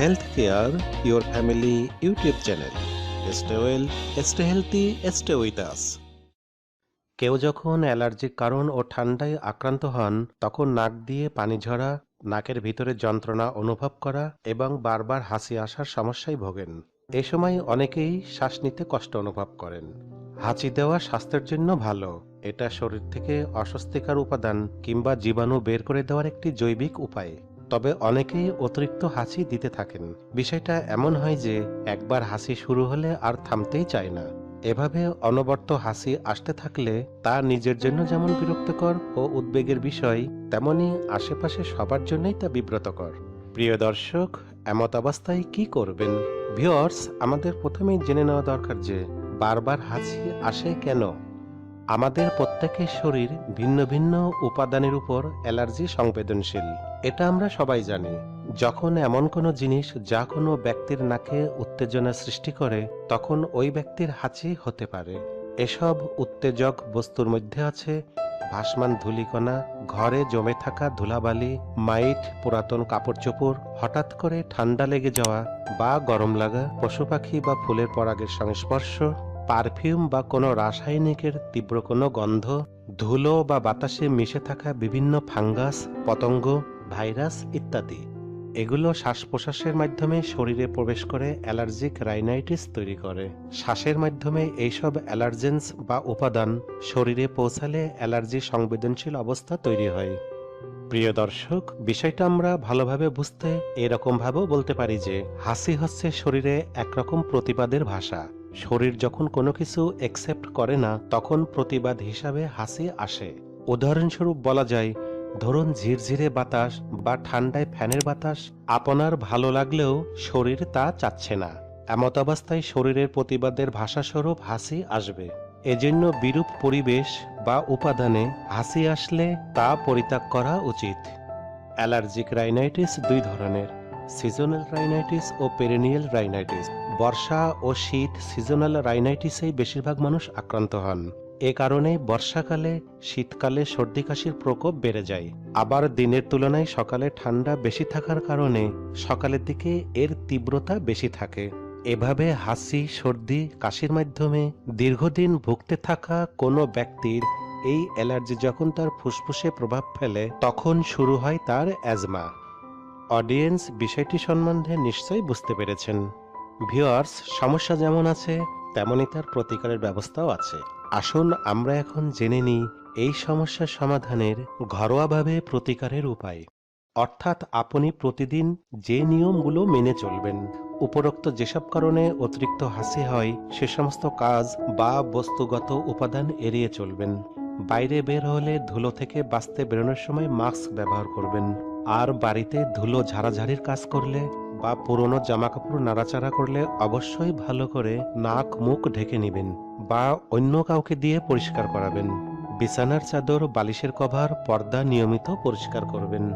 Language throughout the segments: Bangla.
Health care your family YouTube channel stay well stay healthy stay with কেউ যখন অ্যালার্জিক কারণ ও ঠান্ডায় আক্রান্ত হন, তখন নাক দিয়ে পানি ঝরা, নাকের ভিতরে যন্ত্রণা অনুভব করা এবং বারবার হাসি আসার সমস্যায় ভোগেন। এ সময় অনেকেই শ্বাস নিতে কষ্ট অনুভব করেন। হাঁচি দেওয়া স্বাস্থ্যের জন্য ভালো, এটা শরীর থেকে অস্বস্তিকর উপাদান কিংবা জীবাণু বের করে দেওয়ার একটি জৈবিক উপায়। তবে অনেকেই অতিরিক্ত হাসি দিতে থাকেন। বিষয়টা এমন হয় যে, একবার হাসি শুরু হলে আর থামতেই চায় না। এভাবে অনবর্ত হাসি আসতে থাকলে তা নিজের জন্য যেমন বিরক্তকর ও উদ্বেগের বিষয়, তেমনি আশেপাশে সবার জন্যই তা বিব্রতকর। প্রিয় দর্শক, এমত অবস্থায় কি করবেন? ভিওর্স আমাদের প্রথমেই জেনে নেওয়া দরকার যে, বারবার হাসি আসে কেন? আমাদের প্রত্যেকের শরীর ভিন্ন ভিন্ন উপাদানের উপর অ্যালার্জি সংবেদনশীল। এটা আমরা সবাই জানি। যখন এমন কোনো জিনিস যা কোনো ব্যক্তির নাকে উত্তেজনা সৃষ্টি করে, তখন ওই ব্যক্তির হাঁচি হতে পারে। এসব উত্তেজক বস্তুর মধ্যে আছে ভাসমান ধূলিকণা, ঘরে জমে থাকা ধুলাবালি, মাইট, পুরাতন কাপড় চোপড় হঠাৎ করে ঠান্ডা লেগে যাওয়া বা গরম লাগা, পশু পাখি বা ফুলের পরাগের সংস্পর্শ পারফিউম বা কোনো রাসায়নিকের তীব্র কোনো গন্ধ, ধুলো বা বাতাসে মিশে থাকা বিভিন্ন ফাঙ্গাস, পতঙ্গ, ভাইরাস ইত্যাদি। এগুলো শ্বাস প্রশ্বাসের মাধ্যমে শরীরে প্রবেশ করে অ্যালার্জিক রাইনাইটিস তৈরি করে। শ্বাসের মাধ্যমে এইসব অ্যালার্জেন্স বা উপাদান শরীরে পৌঁছালে অ্যালার্জি সংবেদনশীল অবস্থা তৈরি হয়। প্রিয় দর্শক, বিষয়টা আমরা ভালোভাবে বুঝতে এরকমভাবেও বলতে পারি যে হাসি হচ্ছে শরীরে একরকম প্রতিবাদের ভাষা। শরীর যখন কোনো কিছু অ্যাকসেপ্ট করে না, তখন প্রতিবাদ হিসাবে হাসি আসে। উদাহরণস্বরূপ বলা যায়, ধরুন ঝিরঝিরে বাতাস বা ঠান্ডায় ফ্যানের বাতাস, আপনার ভালো লাগলেও শরীর তা চাচ্ছে না। এমত অবস্থায় শরীরের প্রতিবাদের ভাষাস্বরূপ হাসি আসবে। এজন্য বিরূপ পরিবেশ বা উপাদানে হাসি আসলে তা পরিত্যাগ করা উচিত। অ্যালার্জিক রাইনাইটিস দুই ধরনের, সিজনাল রাইনাইটিস ও পেরেনিয়াল রাইনাইটিস। বর্ষা ও শীত সিজনাল রাইনাইটিসেই বেশিরভাগ মানুষ আক্রান্ত হন। এ কারণে বর্ষাকালে, শীতকালে সর্দি কাশির প্রকোপ বেড়ে যায়। আবার দিনের তুলনায় সকালে ঠান্ডা বেশি থাকার কারণে সকালের দিকে এর তীব্রতা বেশি থাকে। এভাবে হাসি, সর্দি, কাশির মাধ্যমে দীর্ঘদিন ভুগতে থাকা কোনো ব্যক্তির এই অ্যালার্জি যখন তার ফুসফুসে প্রভাব ফেলে, তখন শুরু হয় তার অ্যাজমা। অডিয়েন্স বিষয়টি সম্বন্ধে নিশ্চয়ই বুঝতে পেরেছেন। ভিউয়ার্স সমস্যা যেমন আছে, তেমনই তার প্রতিকারের ব্যবস্থাও আছে। আসুন আমরা এখন জেনে নিই এই সমস্যার সমাধানের ঘরোয়াভাবে প্রতিকারের উপায়। অর্থাৎ আপনি প্রতিদিন যে নিয়মগুলো মেনে চলবেন, উপরোক্ত যেসব কারণে অতিরিক্ত হাসি হয়, সে সমস্ত কাজ বা বস্তুগত উপাদান এড়িয়ে চলবেন। বাইরে বের হলে ধুলো থেকে বাঁচতে বেরোনোর সময় মাস্ক ব্যবহার করবেন। আর বাড়িতে ধুলো ঝাড়াঝাড়ির কাজ করলে বা পুরনো জামা কাপড় নাড়াচাড়া করলে অবশ্যই ভালো করে নাক মুখ ঢেকে নেবেন বা অন্য কাউকে দিয়ে পরিষ্কার করাবেন। বিছানার চাদর, বালিশের কভার, পর্দা নিয়মিত পরিষ্কার করবেন।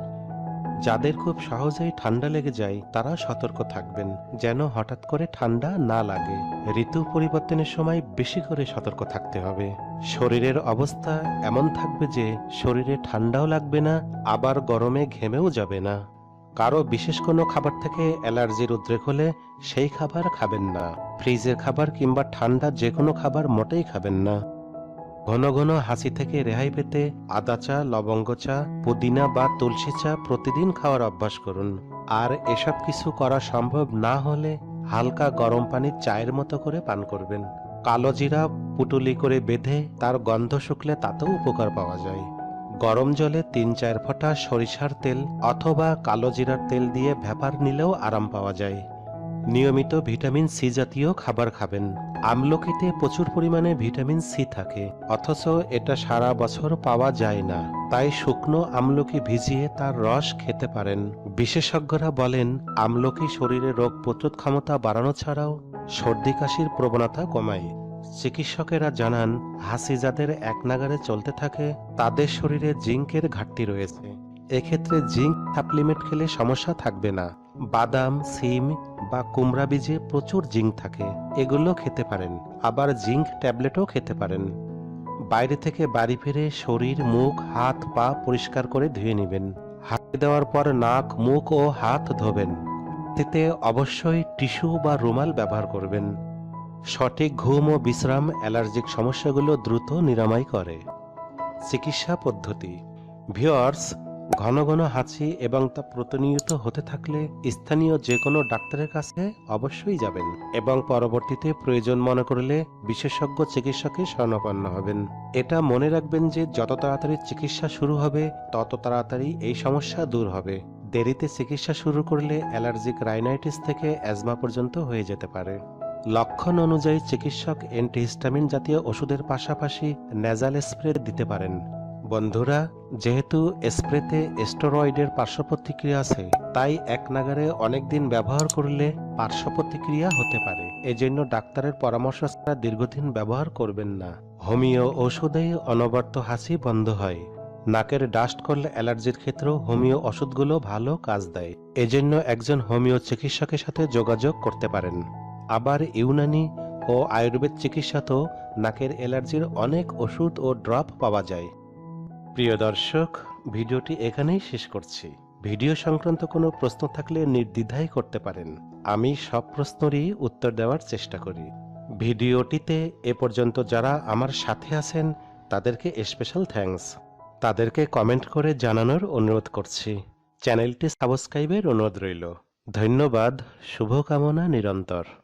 যাদের খুব সহজেই ঠান্ডা লেগে যায়, তারা সতর্ক থাকবেন, যেন হঠাৎ করে ঠান্ডা না লাগে। ঋতু পরিবর্তনের সময় বেশি করে সতর্ক থাকতে হবে। শরীরের অবস্থা এমন থাকবে যে, শরীরে ঠান্ডাও লাগবে না, আবার গরমে ঘেমেও যাবে না। কারও বিশেষ কোনো খাবার থেকে অ্যালার্জির উদ্রেক হলে সেই খাবার খাবেন না। ফ্রিজের খাবার কিংবা ঠান্ডা যে কোনো খাবার মোটেই খাবেন না। ঘন ঘন হাসি থেকে রেহাই পেতে আদা চা, লবঙ্গ চা, পুদিনা বা তুলসী চা প্রতিদিন খাওয়ার অভ্যাস করুন। আর এসব কিছু করা সম্ভব না হলে হালকা গরম পানি চায়ের মতো করে পান করবেন। কালো জিরা, পুটুলি করে বেঁধে তার গন্ধ শুকলে তাতেও উপকার পাওয়া যায়। গরম জলে তিন চার ফোঁটা সরিষার তেল অথবা কালো জিরার তেল দিয়ে ভ্যাপার নিলেও আরাম পাওয়া যায়। নিয়মিত ভিটামিন সি জাতীয় খাবার খাবেন। আমলকিতে প্রচুর পরিমাণে ভিটামিন সি থাকে, অথচ এটা সারা বছর পাওয়া যায় না। তাই শুকনো আমলকি ভিজিয়ে তার রস খেতে পারেন। বিশেষজ্ঞরা বলেন, আমলকি শরীরে রোগ প্রতিরোধ ক্ষমতা বাড়ানো ছাড়াও সর্দি কাশির প্রবণতা কমায়। চিকিৎসকেরা জানান, হাসি যাদের এক নাগারে চলতে থাকে, তাদের শরীরে জিঙ্কের ঘাটতি রয়েছে। এক্ষেত্রে জিঙ্ক সাপ্লিমেন্ট খেলে সমস্যা থাকবে না। বাদাম, সিম বা কুমড়া বীজে প্রচুর জিঙ্ক থাকে। এগুলো খেতে পারেন। আবার জিঙ্ক ট্যাবলেটও খেতে পারেন। বাইরে থেকে বাড়ি ফিরে শরীর, মুখ, হাত, পা পরিষ্কার করে ধুয়ে নেবেন। হাতে দেওয়ার পর নাক, মুখ ও হাত ধোবেন। পরবর্তীতে অবশ্যই টিস্যু বা রুমাল ব্যবহার করবেন। সঠিক ঘুম ও বিশ্রাম, অ্যালার্জিক সমস্যাগুলো দ্রুত নিরাময় করে। চিকিৎসা পদ্ধতি। ভিওয়ার্স ঘন ঘন হাঁচি এবং তা প্রতিনিয়ত হতে থাকলে স্থানীয় যে কোনো ডাক্তারের কাছে অবশ্যই যাবেন এবং পরবর্তীতে প্রয়োজন মনে করলে বিশেষজ্ঞ চিকিৎসকের শরণাপন্ন হবেন। এটা মনে রাখবেন যে যত তাড়াতাড়ি চিকিৎসা শুরু হবে, তত তাড়াতাড়ি এই সমস্যা দূর হবে। দেরিতে চিকিৎসা শুরু করলে অ্যালার্জিক রাইনাইটিস থেকে অ্যাজমা পর্যন্ত হয়ে যেতে পারে। লক্ষণ অনুযায়ী চিকিৎসক অ্যান্টিহিস্টামিন জাতীয় ওষুধের পাশাপাশি ন্যাজাল স্প্রে দিতে পারেন। বন্ধুরা, যেহেতু স্প্রেতে স্টেরয়েডের পার্শ্ব প্রতিক্রিয়া আছে, তাই এক নাগারে অনেকদিন ব্যবহার করলে পার্শ্ব প্রতিক্রিয়া হতে পারে। এজন্য ডাক্তারের পরামর্শ ছাড়া দীর্ঘদিন ব্যবহার করবেন না। হোমিও ওষুধেই অনবর্ত হাসি বন্ধ হয়। নাকের ডাস্ট করলে অ্যালার্জির ক্ষেত্রেও হোমিও ওষুধগুলো ভালো কাজ দেয়। এজন্য একজন হোমিও চিকিৎসকের সাথে যোগাযোগ করতে পারেন। আবার ইউনানি ও আয়ুর্বেদ চিকিৎসাতেও নাকের অ্যালার্জির অনেক ওষুধ ও ড্রপ পাওয়া যায়। প্রিয় দর্শক, ভিডিওটি এখানেই শেষ করছি। ভিডিও সংক্রান্ত কোনো প্রশ্ন থাকলে নির্দ্বিধায় করতে পারেন। আমি সব প্রশ্নেরই উত্তর দেওয়ার চেষ্টা করি। ভিডিওটিতে এ পর্যন্ত যারা আমার সাথে আছেন, তাদেরকে স্পেশাল থ্যাঙ্কস তাদেরকে কমেন্ট করে জানানোর অনুরোধ করছি। চ্যানেলটি সাবস্ক্রাইবের অনুরোধ রইল। ধন্যবাদ, শুভকামনা নিরন্তর।